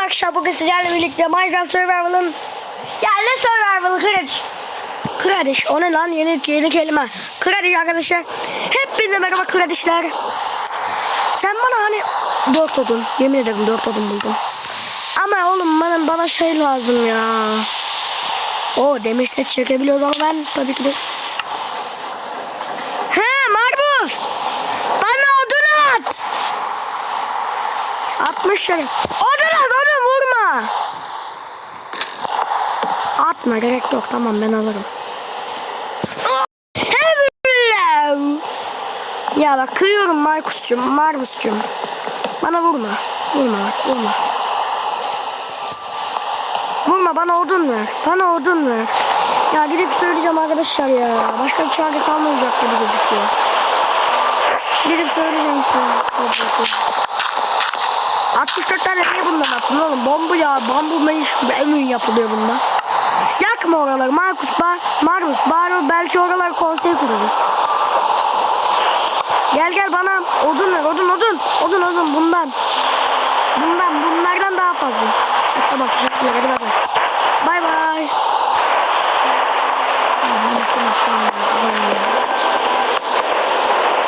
arkadaşlar bugün sizlerle birlikte Minecraft Survival'ın ya ne Survival Kırış Kırış o ne lan? Yeni, yeni kelime. Kırış arkadaşlar. Hepinize merhaba Kırışlar Sen bana hani dört odun yemin ederim dört odun buldum. Ama oğlum bana, bana şey lazım ya. O demir set çekebiliyoruz ama ben tabii ki de He Marbus! Bana odun at! 60 şöyle. Odun at odun vurma. Atma gerek yok tamam ben alırım. Hello. Ya bak kıyıyorum Markus'cum Markus'cum. Bana vurma. Vurma bak vurma. Vurma bana odun ver. Bana odun ver. Ya gidip söyleyeceğim arkadaşlar ya. Başka bir çare kalmayacak gibi gözüküyor. Gidip söyleyeceğim şu an. 64 tane niye bundan attın oğlum? Bombu ya. Bambu meşhur en iyi yapılıyor bunda. Yakma oraları. Markus, ba Markus, bari belki oralar konser kurarız. Gel gel bana odun ver. Odun, odun. Odun, odun bundan. Bundan, bunlardan daha fazla. Tamam, teşekkürler. Hadi bay bay. Bay bay.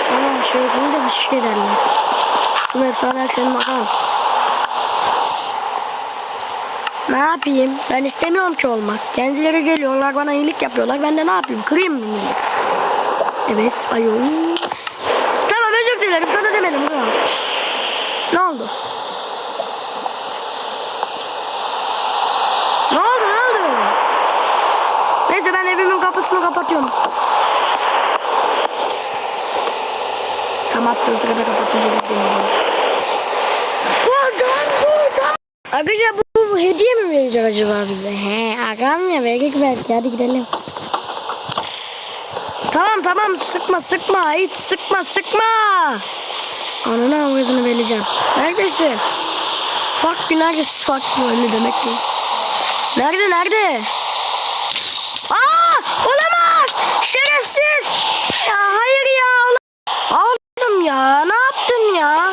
Sonra şey yapınca da şey derler. Tüm efsane senin bakalım. Ne yapayım? Ben istemiyorum ki olmak. Kendileri geliyorlar bana iyilik yapıyorlar. Ben de ne yapayım? Kırayım mı? Evet ayol. Tamam özür dilerim sana demedim. Kral. Ne oldu? Ne oldu ne oldu? Neyse ben evimin kapısını kapatıyorum. Tam attığı sırada kapatınca gittim. Buradan buradan. Arkadaşlar bu, bu hediye mi verecek acaba bize? He agam ya verecek belki hadi gidelim. Tamam tamam sıkma sıkma hiç sıkma sıkma. Ananı avradını vereceğim. Neredesin? Fuck bir neredesin? Fuck bu öyle demek ki. Nerede nerede? Aa olamaz. Şerefsiz. Ya hayır ya. Aldım ya. Ne yaptın ya?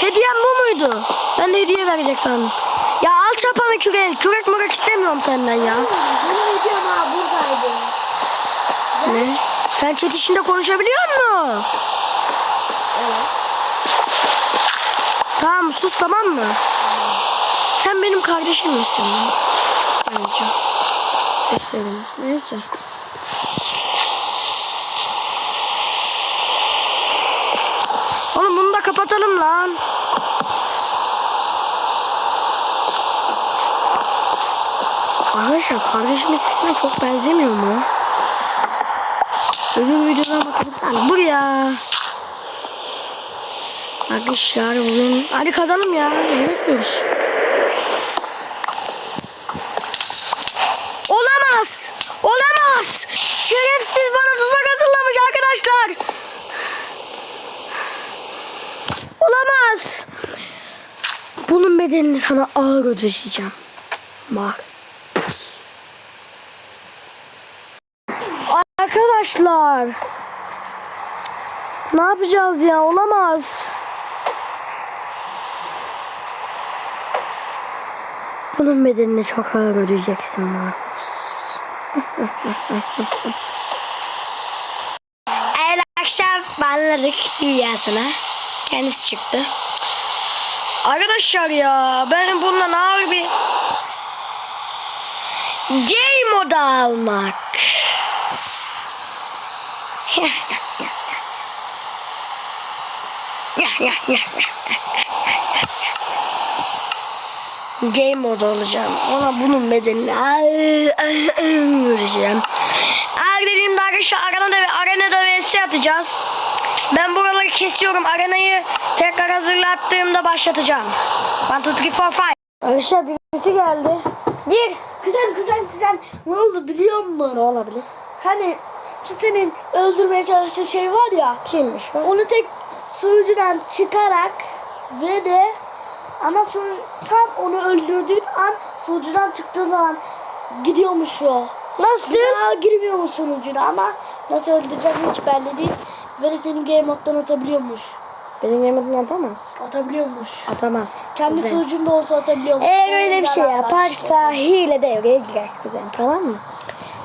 Hediyem bu muydu? Ben de hediye verecek sandım. Ya al çapanı kürek. Kürek mürek istemiyorum senden ya. Ne? Sen chat işinde konuşabiliyor musun? Tamam sus tamam mı? Sen benim kardeşim misin? Çok benziyor. Neyse. Oğlum bunu da kapatalım lan. Arkadaşlar kardeşimin sesine çok benzemiyor mu? Öbür videodan bakabilirsen buraya. Arkadaşlar bugün hadi kazanım ya. Ne bekliyoruz? Olamaz. Olamaz. Şerefsiz bana tuzak hazırlamış arkadaşlar. Olamaz. Bunun bedelini sana ağır ödeyeceğim. Mar. Arkadaşlar. Ne yapacağız ya? Olamaz. Bunun bedelini çok ağır ödeyeceksin Markus. El akşam banladık dünyasına. Kendisi çıktı. Arkadaşlar ya benim bundan ağır bir game moda almak. Game mode alacağım. Ona bunun bedelini vereceğim. Eğer dediğimde arkadaşlar arenada ve arenada vs atacağız. Ben buraları kesiyorum. Arenayı tekrar hazırlattığımda başlatacağım. 1, 2, 3, 4, 5. Arkadaşlar birisi geldi. Gir. Kuzen kuzen kuzen ne oldu biliyor musun? Ne olabilir? Hani şu senin öldürmeye çalıştığın şey var ya. Kimmiş o? Onu tek sunucudan çıkarak ve de ama sonra tam onu öldürdüğün an sunucudan çıktığı zaman gidiyormuş o. Nasıl? Bir daha girmiyor sunucuna ama nasıl öldüreceğim hiç belli değil. Ve de senin game moddan atabiliyormuş. Benim yerimden atamaz. Atabiliyormuş. Atamaz. Kendi kuzen. sunucunda olsa atabiliyormuş. Eğer öyle bir şey yaparsa hile devreye girer kuzen tamam mı?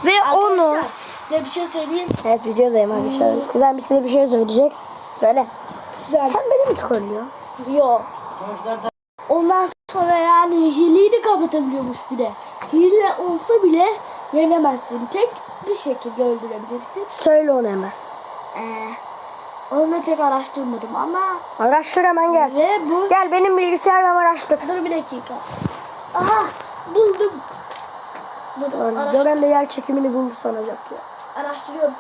Ve onu... Arkadaşlar size bir şey söyleyeyim. Evet videodayım arkadaşlar. Kuzen bir size bir şey söyleyecek. Söyle. Ben, Sen beni mi trollüyorsun? Yo. Ondan sonra yani hileyi de kapatabiliyormuş bir de. Hile olsa bile yenemezsin. Tek bir şekilde öldürebilirsin. Söyle onu hemen. Ee, onu pek araştırmadım ama Araştır hemen gel. ve bu Gel benim bilgisayarla araştır. Dur bir dakika. Aha buldum. Dur araş- Gören de yer çekimini bulur sanacak ya. araştırıyorum.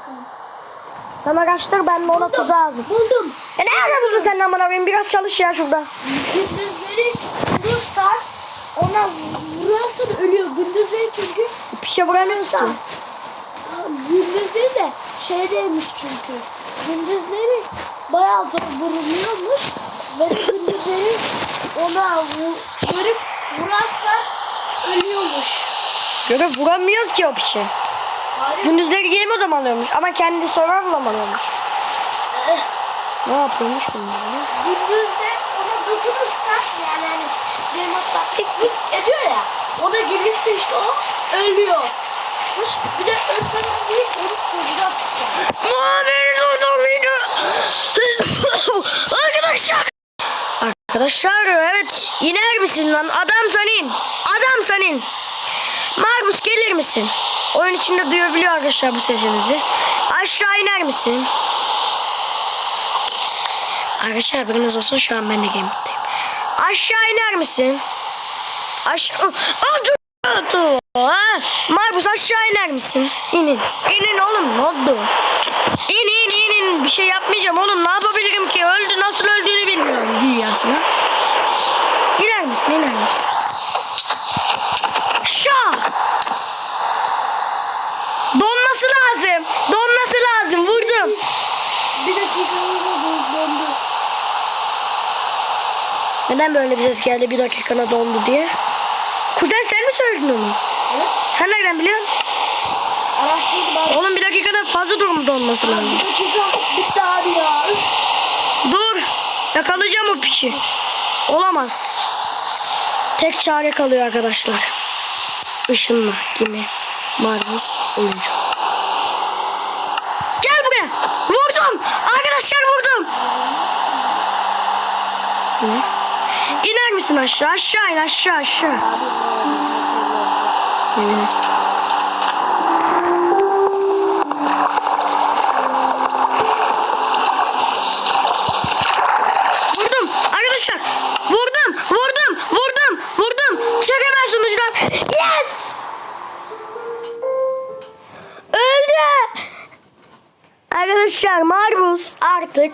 Sen araştır ben de ona tuzağı hazır. Buldum. Ya nerede buldun sen lan bana koyayım? Biraz çalış ya şurada. Gündüzleri vurursan ona vurarsan ölüyor. Gündüzleri çünkü Bir şey vuramıyoruz ki. gündüzleri de şeydeymiş çünkü. Gündüzleri bayağı zor vuruluyormuş. Ve gündüzleri ona vu- görüp vurarsan ölüyormuş. Görüp vuramıyoruz ki o piçi. Gündüzleri game odam alıyormuş ama kendi mı alıyormuş? Ne yapıyormuş bunlar? Gündüzde ona dokunursan yani hani benim hatta sikmiş ediyor ya. Ona gelirse işte o ölüyor. Bir de ölmeden değil onu tutacak. Muhammed'in oradan video. Arkadaşlar. Arkadaşlar evet iner misin lan adam senin adam senin Marmus gelir misin oyun içinde duyabiliyor arkadaşlar bu sesinizi. Aşağı iner misin? Arkadaşlar haberiniz olsun şu an ben de game'deyim. Aşağı iner misin? Aşağı Aa, dur Ha, Marmus aşağı iner misin? İnin. İnin oğlum ne oldu? İn in in in. Bir şey yapmayacağım oğlum. Ne yapabilirim ki? Öldü nasıl öldüğünü bilmiyorum. Güyasına. İner misin iner misin? Şah! Donması lazım. Donması lazım. Vurdum. Bir dakika sonra döndü. Neden böyle bir ses geldi bir dakikana dondu diye? Kuzen sen mi söyledin onu? Evet. Sen nereden biliyorsun? Araştırdım. Oğlum bir dakikada fazla durum donması lazım. Bir dakika bitti abi ya. Dur. Yakalayacağım o piçi. Olamaz. Tek çare kalıyor arkadaşlar. Işınla kimi? Marmus oyuncu. Gel buraya. Vurdum. Arkadaşlar vurdum. Ne? İner misin aşağı? Aşağı in aşağı aşağı. Evet. Arkadaşlar Marbus artık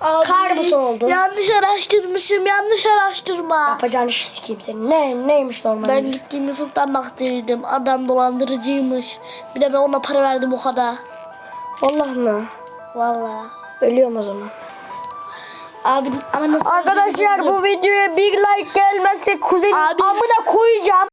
Abi, Karbus oldu. Yanlış araştırmışım. Yanlış araştırma. yapacağın işi sikeyim senin. Ne, neymiş normal? Ben gittiğim YouTube'dan baktıydım. Adam dolandırıcıymış. Bir de ben ona para verdim o kadar. Allah mı? Vallahi. Ölüyorum o zaman. Abi ama nasıl Arkadaşlar bu videoya bir like gelmezse kuzenin Abi- amına koyacağım.